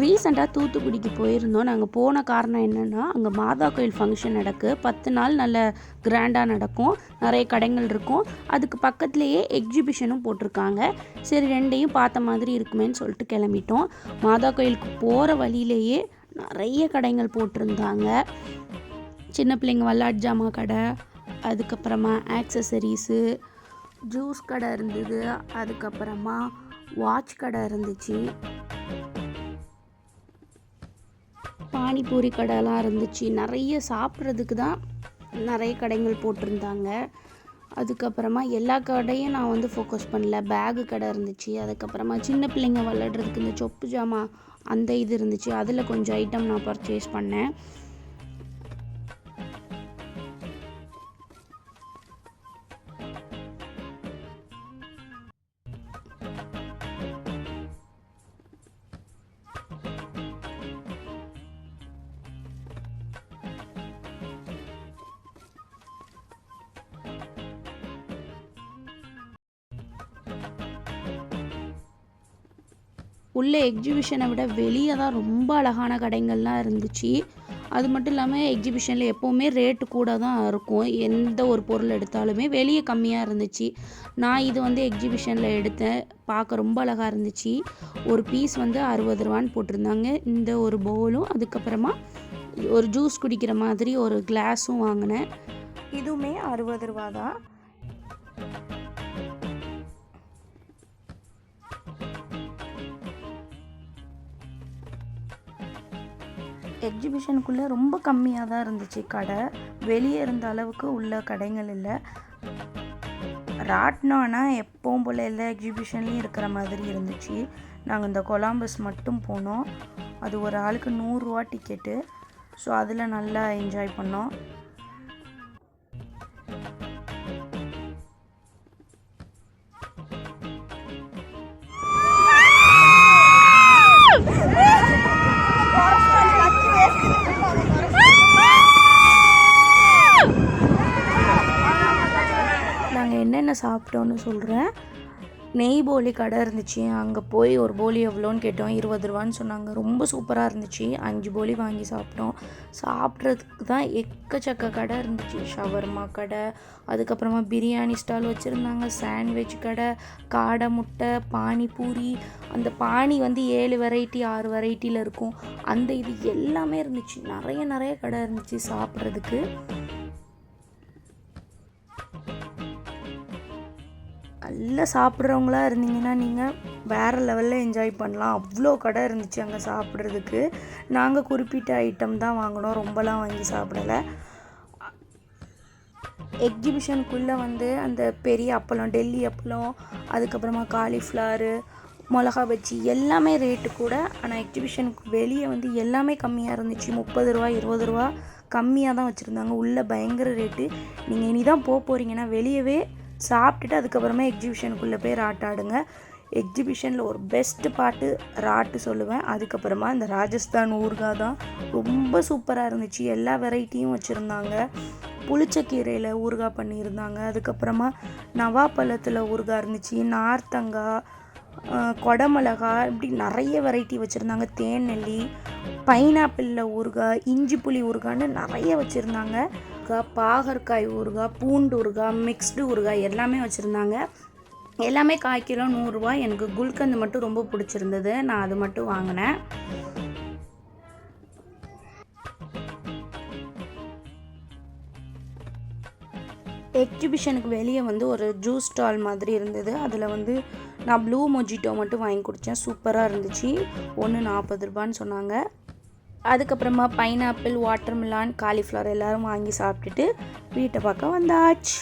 ரீசெண்டாக தூத்துக்குடிக்கு போயிருந்தோம். நாங்கள் போன காரணம் என்னென்னா அங்கே மாதா கோயில் ஃபங்க்ஷன் நடக்கு. பத்து நாள் நல்ல கிராண்டாக நடக்கும். நிறைய கடைகள் இருக்கும். அதுக்கு பக்கத்துலேயே எக்ஸிபிஷனும் போட்டிருக்காங்க. சரி ரெண்டையும் பார்த்த மாதிரி இருக்குமேன்னு சொல்லிட்டு கிளம்பிட்டோம். மாதா கோயிலுக்கு போகிற வழியிலேயே நிறைய கடைகள் போட்டிருந்தாங்க. சின்ன பிள்ளைங்க விளாட் ஜாமா கடை அதுக்கப்புறமா ஆக்சசரிஸு ஜூஸ் கடை இருந்தது. அதுக்கப்புறமா வாட்ச் கடை இருந்துச்சு. பானிபூரி கடைலாம் இருந்துச்சு. நிறைய சாப்பிட்றதுக்கு தான் நிறைய கடைகள் போட்டிருந்தாங்க. அதுக்கப்புறமா எல்லா கடையும் நான் வந்து ஃபோக்கஸ் பண்ணல. பேகு கடை இருந்துச்சு. அதுக்கப்புறமா சின்ன பிள்ளைங்க விளாடுறதுக்கு இந்த சொப்பு ஜாமான் அந்த இது இருந்துச்சு. அதில் கொஞ்சம் ஐட்டம் நான் பர்ச்சேஸ் பண்ணேன். உள்ளே எக்ஸிபிஷனை விட வெளியே தான் ரொம்ப அழகான கடைங்கள்லாம் இருந்துச்சு. அது மட்டும் இல்லாமல் எக்ஸிபிஷனில் எப்போவுமே ரேட்டு கூட தான் இருக்கும். எந்த ஒரு பொருள் எடுத்தாலுமே வெளியே கம்மியாக இருந்துச்சு. நான் இது வந்து எக்ஸிபிஷனில் எடுத்தேன். பார்க்க ரொம்ப அழகாக இருந்துச்சு. ஒரு பீஸ் வந்து அறுபது ரூபான்னு போட்டிருந்தாங்க. இந்த ஒரு பவுலும் அதுக்கப்புறமா ஒரு ஜூஸ் குடிக்கிற மாதிரி ஒரு கிளாஸும் வாங்கினேன். இதுவுமே அறுபது ரூபா தான். எக்ஸிபிஷனுக்குள்ளே ரொம்ப கம்மியாக தான் இருந்துச்சு கடை. வெளியே இருந்த அளவுக்கு உள்ள கடைகள் இல்லை. ராட்னானா எப்பவும் போல் எல்லா எக்ஸிபிஷன்லேயும் இருக்கிற மாதிரி இருந்துச்சு. நாங்கள் இந்த கொலாம்பஸ் மட்டும் போனோம். அது ஒரு ஆளுக்கு நூறுரூவா டிக்கெட்டு ஸோ அதில் நல்லா என்ஜாய் பண்ணோம். சாப்பிட்டோன்னு சொல்கிறேன் நெய் போலி கடை இருந்துச்சு. அங்கே போய் ஒரு போலி எவ்வளோன்னு கேட்டோம். இருபது ரூபான்னு சொன்னாங்க. ரொம்ப சூப்பராக இருந்துச்சு. அஞ்சு போலி வாங்கி சாப்பிட்டோம். சாப்பிட்றதுக்கு தான் எக்கச்சக்க கடை இருந்துச்சு. ஷவர்மா கடை அதுக்கப்புறமா பிரியாணி ஸ்டால் வச்சுருந்தாங்க. சாண்ட்விச் கடை காடை முட்டை பானிபூரி. அந்த பானி வந்து ஏழு வெரைட்டி ஆறு வெரைட்டியில் இருக்கும். அந்த இது எல்லாமே இருந்துச்சு. நிறைய நிறைய கடை இருந்துச்சு சாப்பிட்றதுக்கு. நல்லா சாப்பிட்றவங்களா இருந்தீங்கன்னா நீங்கள் வேறு லெவலில் என்ஜாய் பண்ணலாம். அவ்வளோ கடை இருந்துச்சு அங்கே சாப்பிட்றதுக்கு. நாங்கள் குறிப்பிட்ட ஐட்டம் தான் வாங்கினோம். ரொம்பலாம் வாங்கி சாப்பிடலை. எக்ஸிபிஷனுக்குள்ளே வந்து அந்த பெரிய அப்பளம் டெல்லி அப்பளம் அதுக்கப்புறமா காலிஃப்ளவரு மிளகா பஜ்ஜி எல்லாமே ரேட்டு கூட. ஆனால் எக்ஸிபிஷனுக்கு வெளியே வந்து எல்லாமே கம்மியாக இருந்துச்சு. முப்பது ரூபா இருபது ரூபா கம்மியாக தான் வச்சுருந்தாங்க. உள்ளே பயங்கர ரேட்டு நீங்கள் இனி தான் போக போகிறீங்கன்னா வெளியவே சாப்பிட்டுட்டு அதுக்கப்புறமா எக்ஸிபிஷனுக்குள்ளே போய் ராட்டாடுங்க எக்ஸிபிஷனில் ஒரு பெஸ்ட்டு பாட்டு ராட்டு சொல்லுவேன். அதுக்கப்புறமா இந்த ராஜஸ்தான் ஊர்கா தான் ரொம்ப சூப்பராக இருந்துச்சு. எல்லா வெரைட்டியும் வச்சுருந்தாங்க. புளிச்சக்கீரையில் ஊறுகாய் பண்ணியிருந்தாங்க. அதுக்கப்புறமா நவாப்பழத்தில் ஊறுகாய் இருந்துச்சு. நார்த்தங்காய் கொடமிளகா இப்படி நிறைய வெரைட்டி வச்சுருந்தாங்க. தேன் நெல்லி பைனாப்பிளில் ஊறுகாய் இஞ்சி புளி ஊறுகான்னு நிறைய வச்சுருந்தாங்க. ஊறுகாய் பாகற்காய் ஊறுகாய் பூண்டு ஊறுகாய் மிக்ஸ்டு ஊறுகாய் எல்லாமே வச்சுருந்தாங்க. எல்லாமே காய் கிலோ நூறுரூவா எனக்கு குல்கந்து மட்டும் ரொம்ப பிடிச்சிருந்தது. நான் அது மட்டும் வாங்கினேன். எக்ஸிபிஷனுக்கு வெளியே வந்து ஒரு ஜூஸ் ஸ்டால் மாதிரி இருந்தது. அதில் வந்து நான் ப்ளூ மொஜிட்டோ மட்டும் வாங்கி குடித்தேன் சூப்பராக இருந்துச்சு. ஒன்று நாற்பது ரூபான்னு சொன்னாங்க. அதுக்கப்புறமா பைனாப்பிள் வாட்டர்மெலான் காலிஃப்ளவர் எல்லோரும் வாங்கி சாப்பிட்டுட்டு வீட்டை பக்கம் வந்தாச்சு.